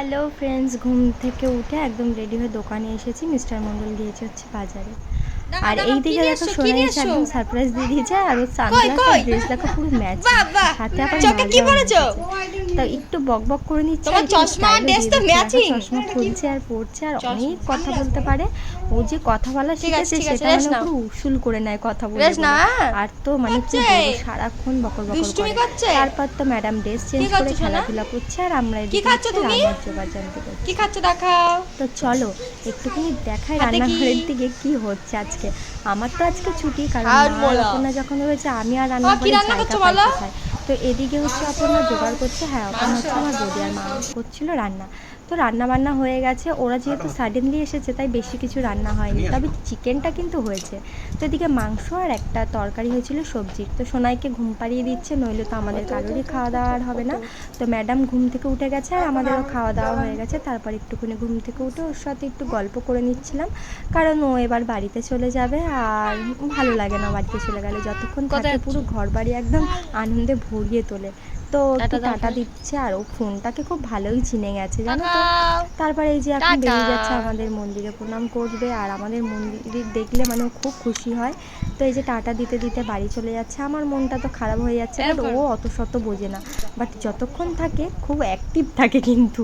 Hello friends ঘুম থেকে উঠে একদম রেডি হয়ে দোকানে এসেছি। মিস্টার মন্ডল গিয়েছে হচ্ছে বাজারে। আর এই দিকে দেখো সোনা এসে একদম সারপ্রাইজ দিয়ে দিয়েছে আর ওর সানগ্লাস আর ড্রেস দেখো পুরো ম্যাচ। হাতে আবার চোখে কি পরেছো? তা একটু বক বক করে নিচ্ছে তোমার চশমা আর দিয়ে তো matching। চশমা খুলছে আর পড়ছে আর অনেক কথা বলতে পারে ও যে কথা বলা শিখেছে সেটা মানে পুরো উসুল করে নেয় কথা বলে না। আর তো মানে কি বলব সারাক্ষণ বকর বকর করে করছে? তারপর তো ম্যাডাম ড্রেস চেঞ্জ করে? খেলাধুলা করছে আর আমরা এদিকে খাচ্ছো তুমি? কি খাচ্ছ দেখাও তো চলো একটুখানি দেখাই কি? রান্নাঘরের দিকে কি হচ্ছে আজকে আমার তো আজকে ছুটি কারণ অপর্ণা যখন রয়েছে আমি আর রান্না করি? তো এদিকে হচ্ছে অপর্ণা জোগাড় করছে হ্যাঁ অপর্ণা হচ্ছে আমার বৌদি আর মা করছিল রান্না। তো রান্না বান্না হয়ে গেছে। ওরা যেহেতু সাডেনলি এসেছে তাই বেশি কিছু রান্না হয়নি। তবে চিকেনটা কিন্তু হয়েছে। তো এদিকে মাংস আর একটা তরকারি হয়েছিল সবজির তো সোনাইকে ঘুম পাড়িয়ে দিচ্ছে নইলে তো আমাদের কারোরই খাওয়া দাওয়া আর হবে না। তো ম্যাডাম ঘুম থেকে উঠে গেছে আর আমাদেরও খাওয়া দাওয়া হয়ে গেছে। তারপর একটুখানি ঘুম থেকে উঠে ওর সাথে একটু গল্প করে নিচ্ছিলাম। কারণ ও এবার বাড়িতে চলে যাবে আর ভালো লাগে না বাড়িতে চলে গেলে। যতক্ষণ থাকে পুরো ঘর বাড়ি একদম আনন্দে ভরিয়ে তোলে। তো একটু টাটা ভাই। দিচ্ছে আর ও ফোনটাকে খুব ভালোই চিনে গেছে জানো তো? তারপরে এই যে এখন বেরিয়ে যাচ্ছে আমাদের মন্দিরে প্রণাম করবে আর আমাদের মন্দির দেখলে মানে খুব খুশি হয়। তো এই যে টাটা দিতে দিতে বাড়ি চলে যাচ্ছে। আমার মনটা তো খারাপ হয়ে যাচ্ছে ও অত শত বোঝে না। বাট যতক্ষণ থাকে খুব অ্যাক্টিভ থাকে কিন্তু।